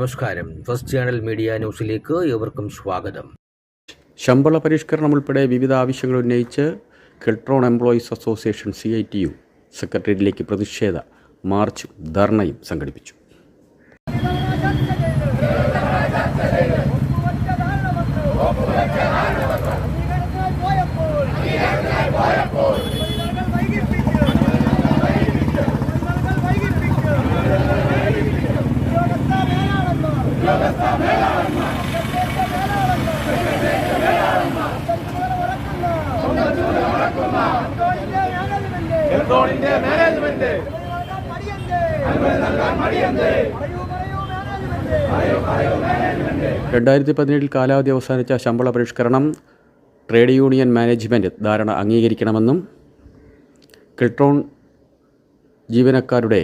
നമസ്കാരം. First channel media ന്യൂസിലേക്ക് ഏവർക്കും സ്വാഗതം. ശമ്പള പരിഷ്കരണം ഉൾപ്പെടെ വിവിധ ആവശ്യങ്ങൾ ഉന്നയിച്ച് Keltron employees association C I T U സെക്രട്ടേറിയറ്റിലേക്ക് പ്രതിഷേധ മാർച്ചും ധർണയും സംഘടിപ്പിച്ചു. മാനേജ്മെന്റ്. രണ്ടായിരത്തി പതിനേഴിൽ കാലാവധി അവസാനിച്ച ശമ്പള പരിഷ്കരണം ട്രേഡ് യൂണിയൻ മാനേജ്മെന്റ് ധാരണ അംഗീകരിക്കണമെന്നും കെൽട്രോൺ ജീവനക്കാരുടെ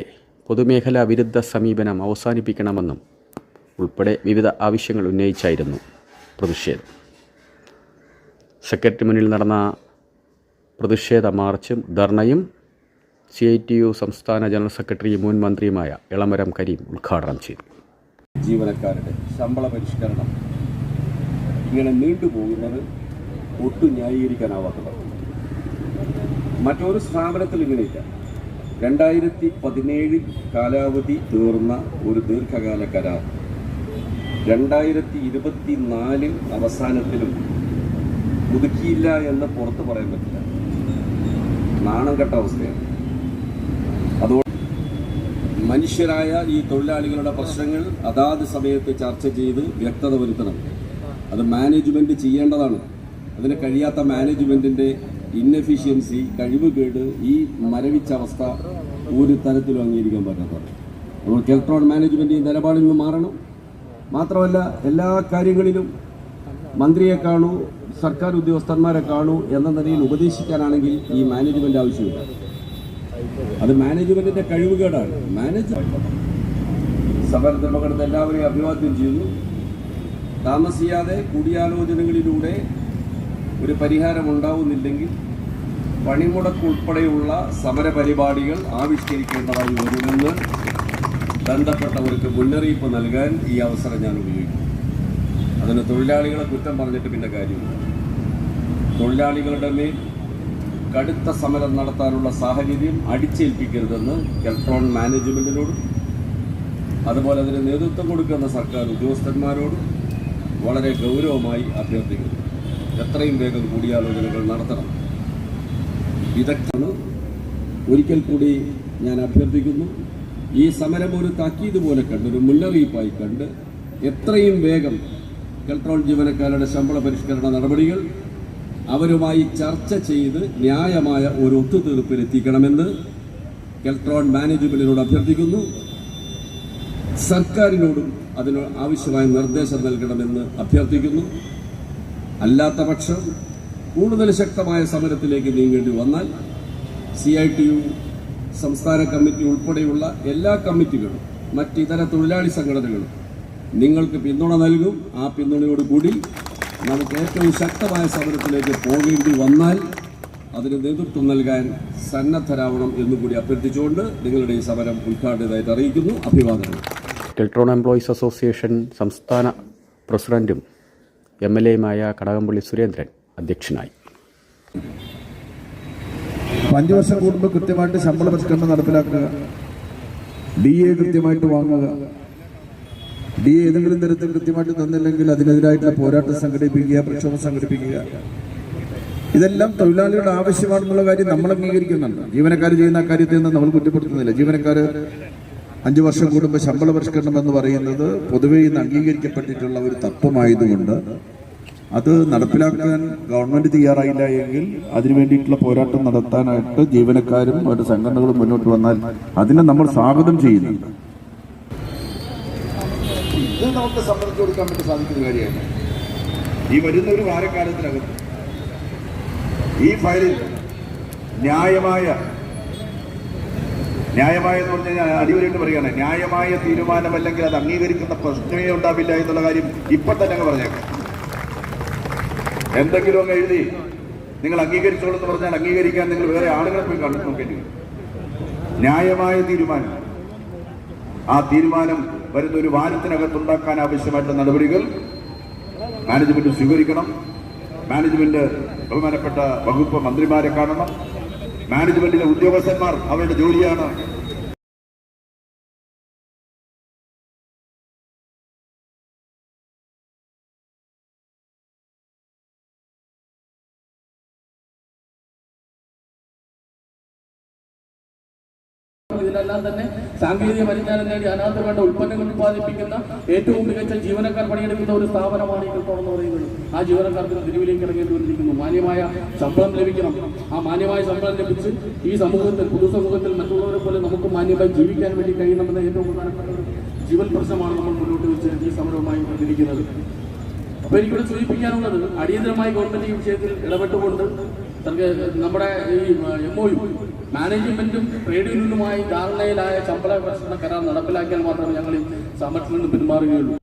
പൊതുമേഖലാ വിരുദ്ധ സമീപനം അവസാനിപ്പിക്കണമെന്നും ഉൾപ്പെടെ വിവിധ ആവശ്യങ്ങൾ ഉന്നയിച്ചായിരുന്നു പ്രതിഷേധം. സെക്രട്ടറി മുന്നിൽ നടന്ന പ്രതിഷേധ മാർച്ചും ധർണയും സി ഐ ടി യു സംസ്ഥാന ജനറൽ സെക്രട്ടറി മുൻ മന്ത്രിയുമായ ഇളമരം കരീം ഉദ്ഘാടനം ചെയ്തു. ജീവനക്കാരുടെ ശമ്പള പരിഷ്കരണം ഇങ്ങനെ നീണ്ടുപോകുന്നത് ഒട്ടും ന്യായീകരിക്കാനാവാത്തതാണ്. മറ്റൊരു സ്ഥാപനത്തിൽ ഇങ്ങനെയില്ല. രണ്ടായിരത്തി പതിനേഴിൽ കാലാവധി തീർന്ന ഒരു ദീർഘകാല കരാർ രണ്ടായിരത്തി ഇരുപത്തി നാല് അവസാനത്തിലും പുതുക്കിയില്ല എന്ന് പുറത്ത് പറയാൻ പറ്റില്ല. നാണം കെട്ട അവസ്ഥയാണ്. അതുകൊണ്ട് മനുഷ്യരായ ഈ തൊഴിലാളികളുടെ പ്രശ്നങ്ങൾ അതാത് സമയത്ത് ചർച്ച ചെയ്ത് വ്യക്തത വരുത്തണം. അത് മാനേജ്മെന്റ് ചെയ്യേണ്ടതാണ്. അതിന് കഴിയാത്ത മാനേജ്മെന്റിന്റെ ഇന്നെഫിഷ്യൻസി കഴിവുകേട് ഈ മരവിച്ച അവസ്ഥ ഒരു തരത്തിലും അംഗീകരിക്കാൻ പറ്റാത്തതാണ്. അപ്പോൾ കെൽട്രോൺ മാനേജ്മെന്റ് ഈ നിലപാടിൽ നിന്ന് മാറണം. മാത്രമല്ല എല്ലാ കാര്യങ്ങളിലും മന്ത്രിയെ കാണൂ സർക്കാർ ഉദ്യോഗസ്ഥന്മാരെ കാണൂ എന്ന നിലയിൽ ഉപദേശിക്കാനാണെങ്കിൽ ഈ മാനേജ്മെന്റ് ആവശ്യമില്ല. അത് മാനേജ്മെന്റിന്റെ കഴിവുകേടാണ്. മാനേജ് സമരത്തിൽ എല്ലാവരെയും അഭിവാദ്യം ചെയ്യുന്നു. താമസിയാതെ കൂടിയാലോചനകളിലൂടെ ഒരു പരിഹാരം ഉണ്ടാവുന്നില്ലെങ്കിൽ പണിമുടക്ക് ഉൾപ്പെടെയുള്ള സമര പരിപാടികൾ ആവിഷ്കരിക്കേണ്ടതായി വരുമെന്ന് ബന്ധപ്പെട്ടവർക്ക് മുന്നറിയിപ്പ് നൽകാൻ ഈ അവസരം ഞാൻ ഉപയോഗിക്കും അതിന് തൊഴിലാളികളെ കുറ്റം പറഞ്ഞിട്ട് പിന്നെ കാര്യമില്ല. തൊഴിലാളികളുടെ മേൽ കടുത്ത സമരം നടത്താനുള്ള സാഹചര്യം അടിച്ചേൽപ്പിക്കരുതെന്ന് ഇലക്ട്രോൺ മാനേജ്മെന്റിനോടും അതുപോലെ അതിന് നേതൃത്വം കൊടുക്കുന്ന സർക്കാർ ഉദ്യോഗസ്ഥന്മാരോടും വളരെ ഗൗരവമായി അഭ്യർത്ഥിക്കുന്നു. എത്രയും വേഗം കൂടിയാലോചനകൾ നടത്തണം. വിദഗ്ധന് ഒരിക്കൽ കൂടി ഞാൻ അഭ്യർത്ഥിക്കുന്നു. ഈ സമരം ഒരു താക്കീത് പോലെ കണ്ട് ഒരു മുന്നറിയിപ്പായി കണ്ട് എത്രയും വേഗം കെൽട്രോൺ ജീവനക്കാരുടെ ശമ്പള പരിഷ്കരണ നടപടികൾ അവരുമായി ചർച്ച ചെയ്ത് ന്യായമായ ഒരു ഒത്തുതീർപ്പിലെത്തിക്കണമെന്ന് കെൽട്രോൺ മാനേജ്മെന്റിനോട് അഭ്യർത്ഥിക്കുന്നു. സർക്കാരിനോടും അതിന് ആവശ്യമായ നിർദ്ദേശം നൽകണമെന്ന് അഭ്യർത്ഥിക്കുന്നു. അല്ലാത്ത പക്ഷം കൂടുതൽ ശക്തമായ സമരത്തിലേക്ക് നീങ്ങേണ്ടി വന്നാൽ സി ഐ ടി യു സംസ്ഥാന കമ്മിറ്റി ഉൾപ്പെടെയുള്ള എല്ലാ കമ്മിറ്റികളും മറ്റിതര തൊഴിലാളി സംഘടനകളും നിങ്ങൾക്ക് പിന്തുണ നൽകും. ആ പിന്തുണയോടുകൂടി നമുക്ക് ഏറ്റവും ശക്തമായ സമരത്തിലേക്ക് പോകേണ്ടി വന്നാൽ അതിന് നേതൃത്വം നൽകാൻ സന്നദ്ധരാവണം എന്നുകൂടി അഭ്യർത്ഥിച്ചുകൊണ്ട് നിങ്ങളുടെ ഈ സമരം ഉദ്ഘാടനമായിട്ട് അറിയിക്കുന്നു. അഭിവാദനം ഇലക്ട്രോൺ എംപ്ലോയീസ് അസോസിയേഷൻ സംസ്ഥാന പ്രസിഡന്റും എം എൽ എയുമായ കടകംപള്ളി സുരേന്ദ്രൻ അധ്യക്ഷനായി. അപ്പൊ അഞ്ച് വർഷം കൂടുമ്പോൾ കൃത്യമായിട്ട് ശമ്പള പരിഷ്കരണം നടപ്പിലാക്കുക. ഡി എ കൃത്യമായിട്ട് വാങ്ങുക. ഡി എ ഏതെങ്കിലും തരത്തിൽ കൃത്യമായിട്ട് തന്നില്ലെങ്കിൽ അതിനെതിരായിട്ടുള്ള പോരാട്ടം സംഘടിപ്പിക്കുക പ്രക്ഷോഭം സംഘടിപ്പിക്കുക. ഇതെല്ലാം തൊഴിലാളികളുടെ ആവശ്യമാണെന്നുള്ള കാര്യം നമ്മൾ അംഗീകരിക്കുന്നുണ്ട്. ജീവനക്കാർ ചെയ്യുന്ന കാര്യത്തിൽ നിന്ന് നമ്മൾ കുറ്റപ്പെടുത്തുന്നില്ല. ജീവനക്കാർ അഞ്ചു വർഷം കൂടുമ്പോൾ ശമ്പള പരിഷ്കരണം എന്ന് പറയുന്നത് പൊതുവേ ഇന്ന് അംഗീകരിക്കപ്പെട്ടിട്ടുള്ള ഒരു തത്വമായതുകൊണ്ട് അത് നടപ്പിലാക്കാൻ ഗവൺമെന്റ് തയ്യാറായില്ല എങ്കിൽ അതിനു വേണ്ടിയിട്ടുള്ള പോരാട്ടം നടത്താനായിട്ട് ജീവനക്കാരും അവരുടെ സംഘടനകളും മുന്നോട്ട് വന്നാൽ അതിനെ നമ്മൾ സ്വാഗതം ചെയ്യുന്നുണ്ട്. ഇത് നമുക്ക് സമ്മതിച്ചു കൊടുക്കാൻ വേണ്ടി സാധിക്കുന്ന കാര്യമാണ്. ഈ വരുന്ന ഒരു വാരക്കാലത്തിനകത്ത് ഈ ഫയലിൽ ന്യായമായ ന്യായമായ എന്ന് പറഞ്ഞു കഴിഞ്ഞാൽ അടിവരായിട്ട് പറയുകയാണ് ന്യായമായ തീരുമാനമല്ലെങ്കിൽ അത് അംഗീകരിക്കുന്ന പ്രശ്നമേ ഉണ്ടാവില്ല എന്നുള്ള കാര്യം ഇപ്പൊ തന്നെ അങ്ങ് പറഞ്ഞേക്കാം. എന്തെങ്കിലും അങ്ങ് എഴുതി. നിങ്ങൾ അംഗീകരിച്ചോളൂ എന്ന് പറഞ്ഞാൽ അംഗീകരിക്കാൻ നിങ്ങൾ വേറെ ആളുകളെ പോയി കണ്ടു നോക്കേണ്ടി ന്യായമായ തീരുമാനം. ആ തീരുമാനം വരുന്ന ഒരു വാരത്തിനകത്ത് ഉണ്ടാക്കാൻ ആവശ്യമായിട്ടുള്ള നടപടികൾ മാനേജ്മെന്റ് സ്വീകരിക്കണം. മാനേജ്മെന്റ് ബഹുമാനപ്പെട്ട വകുപ്പ് മന്ത്രിമാരെ കാണണം. മാനേജ്മെന്റിലെ ഉദ്യോഗസ്ഥന്മാർ അവരുടെ ജോലിയാണ് ഇതിലെല്ലാം തന്നെ സാങ്കേതിക പരിജ്ഞാനം നേടി അതിനകത്ത് വേണ്ട ഉൽപ്പന്നങ്ങൾ ഉത്പാദിപ്പിക്കുന്ന ഏറ്റവും മികച്ച ജീവനക്കാർ പണിയെടുക്കുന്ന ഒരു സ്ഥാപനമാണ് ഈ കെട്ടോളം എന്ന് പറയുന്നത്. ആ ജീവനക്കാർക്ക് തെരുവിലേക്ക് ഇറങ്ങേണ്ടി വന്നിരിക്കുന്നു. മാന്യമായ ശമ്പളം ലഭിക്കണം. ആ മാന്യമായ ശമ്പളം ലഭിച്ച് ഈ സമൂഹത്തിൽ പൊതുസമൂഹത്തിൽ മറ്റുള്ളവരെ പോലെ നമുക്ക് മാന്യമായി ജീവിക്കാൻ വേണ്ടി കഴിയണമെന്ന ഏറ്റവും പ്രധാനപ്പെട്ട ഒരു ജീവൻ പ്രശ്നമാണ് നമ്മൾ മുന്നോട്ട് വെച്ച് ഈ സമരവുമായി വന്നിരിക്കുന്നത്. അപ്പൊ എനിക്കിവിടെ സൂചിപ്പിക്കാനുള്ളത് അടിയന്തരമായി ഗവൺമെന്റ് ഈ വിഷയത്തിൽ ഇടപെട്ടുകൊണ്ട് നമ്മുടെ ഈ എം ഒ യു മാനേജ്മെന്റും ട്രേഡ് യൂണിയനുമായി ധാരണയിലായ ശമ്പള പ്രശ്ന കരാർ നടപ്പിലാക്കിയാൽ മാത്രമേ ഞങ്ങൾ ഈ സമരത്തിൽ നിന്ന് പിന്മാറുകയുള്ളൂ